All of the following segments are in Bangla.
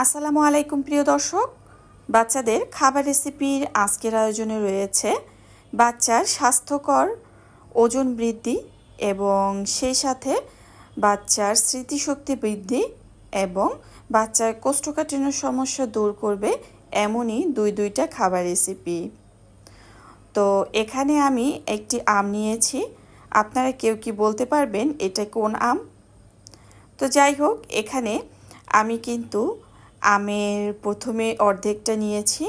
আসসালামু আলাইকুম, প্রিয় দর্শক। বাচ্চাদের খাবার রেসিপির আজকের আয়োজনে রয়েছে বাচ্চার স্বাস্থ্যকর ওজন বৃদ্ধি এবং সেই সাথে বাচ্চার স্মৃতিশক্তি বৃদ্ধি এবং বাচ্চার কোষ্ঠকাঠিন্য সমস্যা দূর করবে এমনই দুই দুইটা খাবার রেসিপি। তো এখানে আমি একটি আম নিয়েছি। আপনারা কেউ কি বলতে পারবেন এটা কোন আম? তো যাই হোক, এখানে আমি কিন্তু আমের প্রথমে অর্ধেকটা নিয়েছি।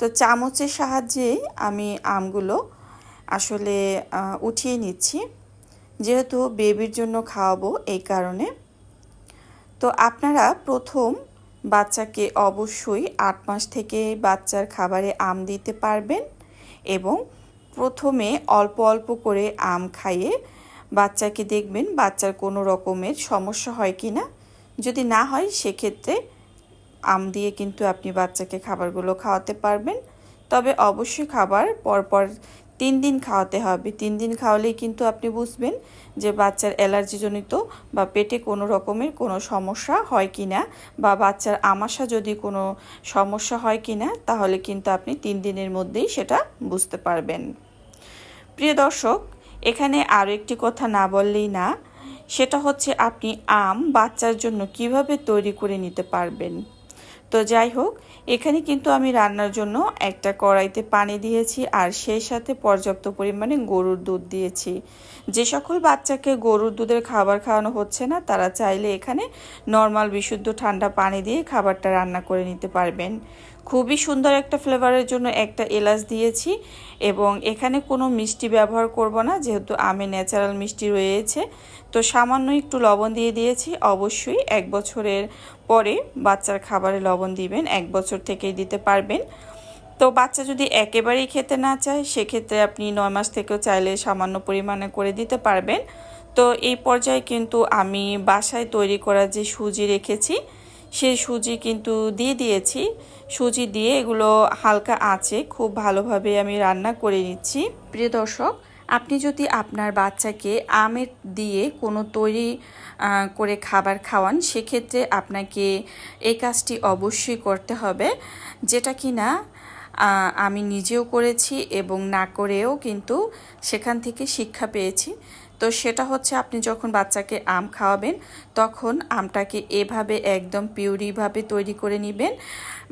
তো চামচের সাহায্যে আমি আমগুলো আসলে উঠিয়ে নিচ্ছি। যেহেতু বেবির জন্য খাওয়াবো এই কারণে। তো আপনারা প্রথম বাচ্চাকে অবশ্যই আট মাস থেকে বাচ্চার খাবারে আম দিতে পারবেন এবং প্রথমে অল্প অল্প করে আম খাইয়ে বাচ্চাকে দেখবেন বাচ্চার কোনো রকমের সমস্যা হয় কি না যদি না হয়, সেক্ষেত্রে আম দিয়ে কিন্তু আপনি বাচ্চাকে খাবারগুলো খাওয়াতে পারবেন। তবে অবশ্যই খাবার পরপর তিন দিন খাওয়াতে হবে। তিন দিন খাওয়ালেই কিন্তু আপনি বুঝবেন যে বাচ্চার অ্যালার্জিজনিত বা পেটে কোনো রকমের কোনো সমস্যা হয় কি না বা বাচ্চার আমাশা যদি কোনো সমস্যা হয় কি না তাহলে কিন্তু আপনি তিন দিনের মধ্যেই সেটা বুঝতে পারবেন। প্রিয় দর্শক, এখানে আরও একটি কথা না বললেই না, সেটা হচ্ছে আপনি আম বাচ্চার জন্য কীভাবে তৈরি করে নিতে পারবেন? তো যাই হোক, এখানে কিন্তু আমি রান্নার জন্য একটা কড়াইতে পানি দিয়েছি আর সেই সাথে পর্যাপ্ত পরিমাণে গরুর দুধ দিয়েছি। যে সকল বাচ্চাকে গরুর দুধের খাবার খাওয়ানো হচ্ছে না, তারা চাইলে এখানে নর্মাল, বিশুদ্ধ, ঠান্ডা পানি দিয়ে খাবারটা রান্না করে নিতে পারবেন। খুবই সুন্দর একটা ফ্লেভারের জন্য একটা এলাচ দিয়েছি এবং এখানে কোনো মিষ্টি ব্যবহার করব না, যেহেতু আমি ন্যাচারাল মিষ্টি রয়েছে। তো সামান্য একটু লবণ দিয়ে দিয়েছি। অবশ্যই এক বছরের পরে বাচ্চার খাবারে লবণ দিবেন, এক বছর থেকেই দিতে পারবেন। তো বাচ্চা যদি একেবারেই খেতে না চায়, সেক্ষেত্রে আপনি নয় মাস থেকেও চাইলে সামান্য পরিমাণে করে দিতে পারবেন। তো এই পর্যায়ে কিন্তু আমি বাসায় তৈরি করা যে সুজি রেখেছি, সেই সুজি কিন্তু দিয়ে দিয়েছি। সুজি দিয়ে এগুলো হালকা আঁচে খুব ভালোভাবে আমি রান্না করে নিচ্ছি। প্রিয় দর্শক আপনি যদি আপনার বাচ্চাকে আমের দিয়ে কোনো তৈরি করে খাবার খাওয়ান, সেক্ষেত্রে আপনাকে এই কাজটি অবশ্যই করতে হবে। যেটা কি না আমি নিজেও করেছি এবং না করেও কিন্তু সেখান থেকে শিক্ষা পেয়েছি। তো সেটা হচ্ছে আপনি যখন বাচ্চাকে আম খাওয়াবেন, তখন আমটাকে এভাবে একদম পিউরিভাবে তৈরি করে নেবেন।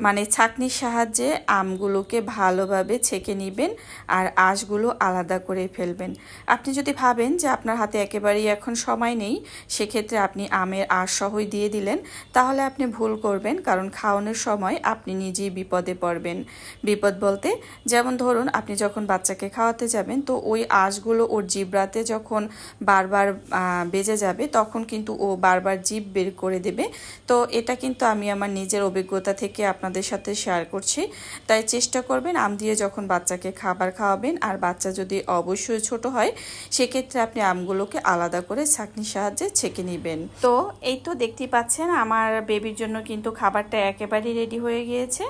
মানে ছাঁকনির সাহায্যে আমগুলোকে ভালোভাবে ছেঁকে নেবেন আর আঁশগুলো আলাদা করে ফেলবেন। আপনি যদি ভাবেন যে আপনার হাতে একেবারেই এখন সময় নেই, সেক্ষেত্রে আপনি আমের আঁশ সহই দিয়ে দিলেন, তাহলে আপনি ভুল করবেন। কারণ খাওয়ানোর সময় আপনি নিজেই বিপদে পড়বেন। বিপদ বলতে, যেমন ধরুন আপনি যখন বাচ্চাকে খাওয়াতে যাবেন, তো ওই আঁশগুলো ওর জিব্রাতে যখন বারবার বেজে যাবে, তখন কিন্তু ও বারবার জিভ বের করে দেবে। তো এটা কিন্তু আমি আমার নিজের অভিজ্ঞতা থেকে আপনাদের সাথে শেয়ার করছি। তাই চেষ্টা করবেন আম দিয়ে যখন বাচ্চাকে খাবার খাওয়াবেন, আর বাচ্চা যদি অবশ্যই ছোট হয়, সেক্ষেত্রে আপনি আমগুলোকে আলাদা করে ছাঁকনির সাহায্যে ছেঁকে নেবেন। তো এই তো দেখতেই পাচ্ছেন, আমার বেবির জন্য কিন্তু খাবারটা একেবারেই রেডি হয়ে গিয়েছে।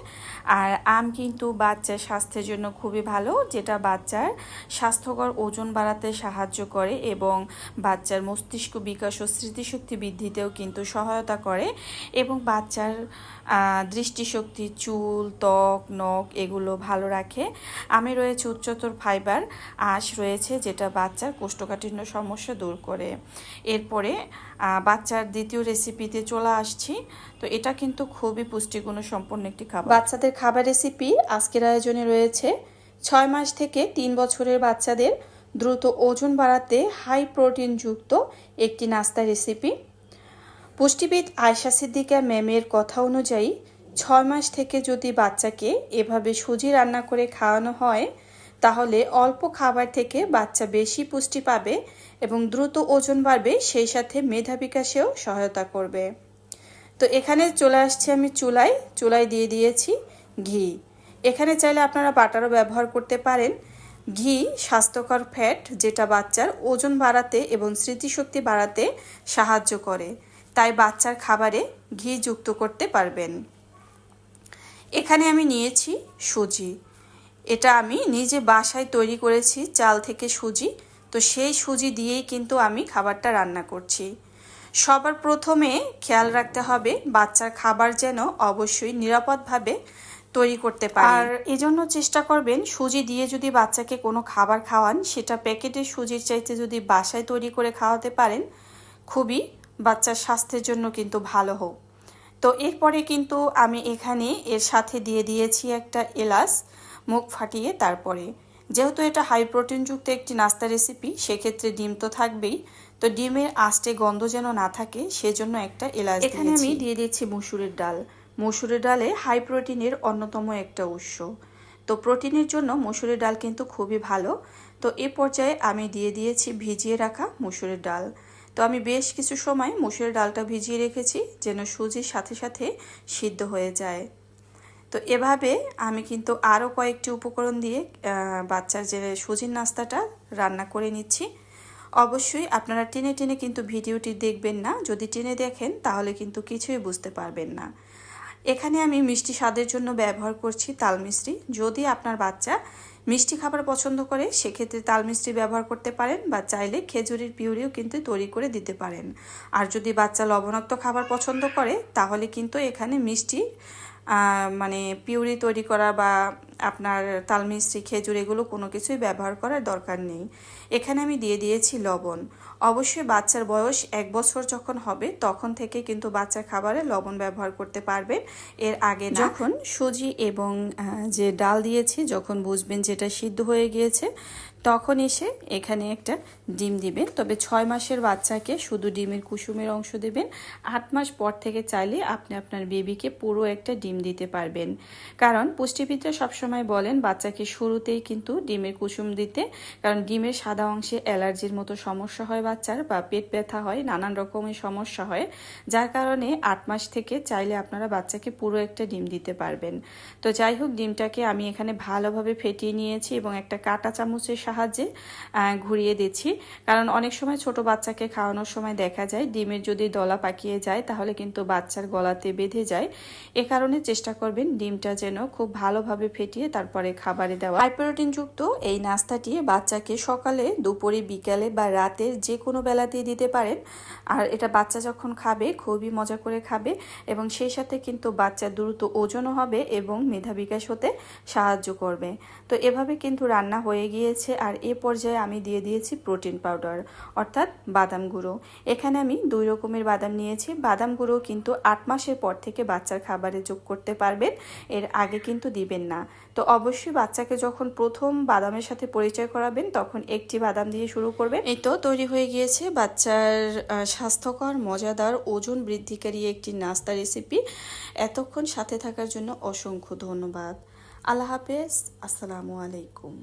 আর আম কিন্তু বাচ্চার স্বাস্থ্যের জন্য খুবই ভালো, যেটা বাচ্চার স্বাস্থ্যকর ওজন বাড়াতে সাহায্য করে এবং বাচ্চার মস্তিষ্ক বিকাশ ও স্মৃতিশক্তি বৃদ্ধিতেও কিন্তু সহায়তা করে এবং বাচ্চার দৃষ্টিশক্তি, চুল, ত্বক, নখ এগুলো ভালো রাখে। আমে রয়েছে উচ্চতর ফাইবার আঁশ রয়েছে যেটা বাচ্চার কোষ্ঠকাঠিন্য সমস্যা দূর করে। এরপরে বাচ্চার দ্বিতীয় রেসিপিতে চলে আসছি। তো এটা কিন্তু খুবই পুষ্টিগুণ সম্পন্ন একটি খাবার। বাচ্চাদের খাবার রেসিপি আজকের আয়োজনে রয়েছে, ছয় মাস থেকে তিন বছরের বাচ্চাদের দ্রুত ওজন বাড়াতে হাই প্রোটিনযুক্ত একটি নাস্তা রেসিপি পুষ্টিবিদ আয়শা সিদ্দিকা ম্যামের কথা অনুযায়ী, ছয় মাস থেকে যদি বাচ্চাকে এভাবে সুজি রান্না করে খাওয়ানো হয়, তাহলে অল্প খাবার থেকে বাচ্চা বেশি পুষ্টি পাবে এবং দ্রুত ওজন বাড়বে, সেই সাথে মেধা বিকাশেও সহায়তা করবে। তো এখানে চলে আসছি আমি চুলায়। চুলায় দিয়ে দিয়েছি ঘি। এখানে চাইলে আপনারা বাটারও ব্যবহার করতে পারেন। ঘি, স্বাস্থ্যকর ফ্যাট, যেটা বাচ্চার ওজন বাড়াতে এবং স্মৃতিশক্তি বাড়াতে সাহায্য করে। তাই বাচ্চার খাবারে ঘি যুক্ত করতে পারবেন। এখানে আমি নিয়েছি সুজি। এটা আমি নিজে বাসায় তৈরি করেছি চাল থেকে সুজি। তো সেই সুজি দিয়েই কিন্তু আমি খাবারটা রান্না করছি। সবার প্রথমে খেয়াল রাখতে হবে বাচ্চার খাবার যেন অবশ্যই নিরাপদভাবে তৈরি করতে পারে। আর এজন্য চেষ্টা করবেন সুজি দিয়ে যদি বাচ্চাকে কোনো খাবার খাওয়ান সেটা প্যাকেটের সুজির চাইতে যদি বাসায় তৈরি করে খাওয়াতে পারেন খুবই বাচ্চার স্বাস্থ্যের জন্য কিন্তু ভালো হোক। তো এরপরে কিন্তু আমি এখানে এর সাথে দিয়ে দিয়েছি একটা এলাচ মুখ ফাটিয়ে তারপরে। যেহেতু এটা হাই প্রোটিনযুক্ত একটি নাস্তা রেসিপি সেক্ষেত্রে ডিম তো থাকবেই। তো ডিমের আস্তে গন্ধ যেন না থাকে সেজন্য একটা এলাচ এখানে আমি দিয়ে দিচ্ছি মুসুরের ডাল। মসুরের ডালে হাই প্রোটিনের অন্যতম একটা উৎস। তো প্রোটিনের জন্য মসুরের ডাল কিন্তু খুবই ভালো। তো এ পর্যায়ে আমি দিয়ে দিয়েছি ভিজিয়ে রাখা মসুরের ডাল। তো আমি বেশ কিছু সময় মসুরের ডালটা ভিজিয়ে রেখেছি যেন সুজির সাথে সাথে সিদ্ধ হয়ে যায়। তো এভাবে আমি কিন্তু আরও কয়েকটি উপকরণ দিয়ে বাচ্চার যে সুজির নাস্তাটা রান্না করে নিচ্ছি। অবশ্যই আপনারা টেনে টেনে কিন্তু ভিডিওটি দেখবেন না। যদি টেনে দেখেন তাহলে কিন্তু কিছুই বুঝতে পারবেন না। এখানে আমি মিষ্টি স্বাদের জন্য ব্যবহার করছি তাল যদি আপনার বাচ্চা মিষ্টি খাবার পছন্দ করে, সেক্ষেত্রে তাল মিষ্টি ব্যবহার করতে পারেন বা চাইলে খেজুরির পিউরিও কিন্তু তৈরি করে দিতে পারেন। আর যদি বাচ্চা লবণাক্ত খাবার পছন্দ করে, তাহলে কিন্তু এখানে মিষ্টি মানে পিউরি তৈরি করা বা আপনার তালমিস্ত্রি খেজুর এগুলো কোনো কিছুই ব্যবহার করার দরকার নেই। এখানে আমি দিয়ে দিয়েছি লবণ। অবশ্যই বাচ্চার বয়স এক বছর যখন হবে, তখন থেকে কিন্তু বাচ্চার খাবারে লবণ ব্যবহার করতে পারবেন। এর আগে যখন সুজি এবং যে ডাল দিয়েছি, যখন বুঝবেন যেটা সিদ্ধ হয়ে গিয়েছে তখন এসে এখানে একটা ডিম দিবেন। তবে ছয় মাসের বাচ্চাকে শুধু ডিমের কুসুমের অংশ দেবেন। আট মাস পর থেকে চাইলে আপনি আপনার বেবিকে পুরো একটা ডিম দিতে পারবেন। কারণ পুষ্টিবিদরা সবসময় বলেন, বাচ্চাকে শুরুতেই কিন্তু ডিমের কুসুম দিতে, কারণ ডিমের সাদা অংশে অ্যালার্জির মতো সমস্যা হয় বাচ্চার বা পেট ব্যথা হয়, নানান রকমের সমস্যা হয়। যার কারণে আট মাস থেকে চাইলে আপনারা বাচ্চাকে পুরো একটা ডিম দিতে পারবেন। তো যাই হোক, ডিমটাকে আমি এখানে ভালোভাবে ফেটিয়ে নিয়েছি এবং একটা কাটা চামচের ঘুরিয়ে দিচ্ছি। কারণ অনেক সময় ছোট বাচ্চাকে খাওয়ানোর সময় দেখা যায়, ডিমের যদি দলা পাকিয়ে যায়, তাহলে কিন্তু বাচ্চার গলাতে বেঁধে যায়। এ কারণে চেষ্টা করবেন ডিমটা যেন খুব ভালোভাবে ফেটিয়ে তারপরে খাবারে দেওয়া। হাই প্রোটিনযুক্ত এই নাস্তাটি বাচ্চাকে সকালে, দুপুরে, বিকালে বা রাতের যে কোনো বেলাতেই দিতে পারেন। আর এটা বাচ্চা যখন খাবে, খুবই মজা করে খাবে এবং সেই সাথে কিন্তু বাচ্চা দ্রুত ওজনও হবে এবং মেধা বিকাশ হতে সাহায্য করবে। তো এভাবে কিন্তু রান্না হয়ে গিয়েছে আর এ পর্যায়ে আমি দিয়ে দিয়েছি প্রোটিন পাউডার, অর্থাৎ বাদাম গুঁড়ো। এখানে আমি দুই রকমের বাদাম নিয়েছি। বাদাম গুঁড়ো কিন্তু আট মাসের পর থেকে বাচ্চার খাবারে যোগ করতে পারবেন, এর আগে কিন্তু দিবেন না। তো অবশ্যই বাচ্চাকে যখন প্রথম বাদামের সাথে পরিচয় করাবেন, তখন একটি বাদাম দিয়ে শুরু করবেন। এই তো তৈরি হয়ে গিয়েছে বাচ্চার স্বাস্থ্যকর, মজাদার, ওজন বৃদ্ধিকারী একটি নাস্তা রেসিপি। এতক্ষণ সাথে থাকার জন্য অসংখ্য ধন্যবাদ। আল্লাহ হাফেজ। আসসালামু আলাইকুম।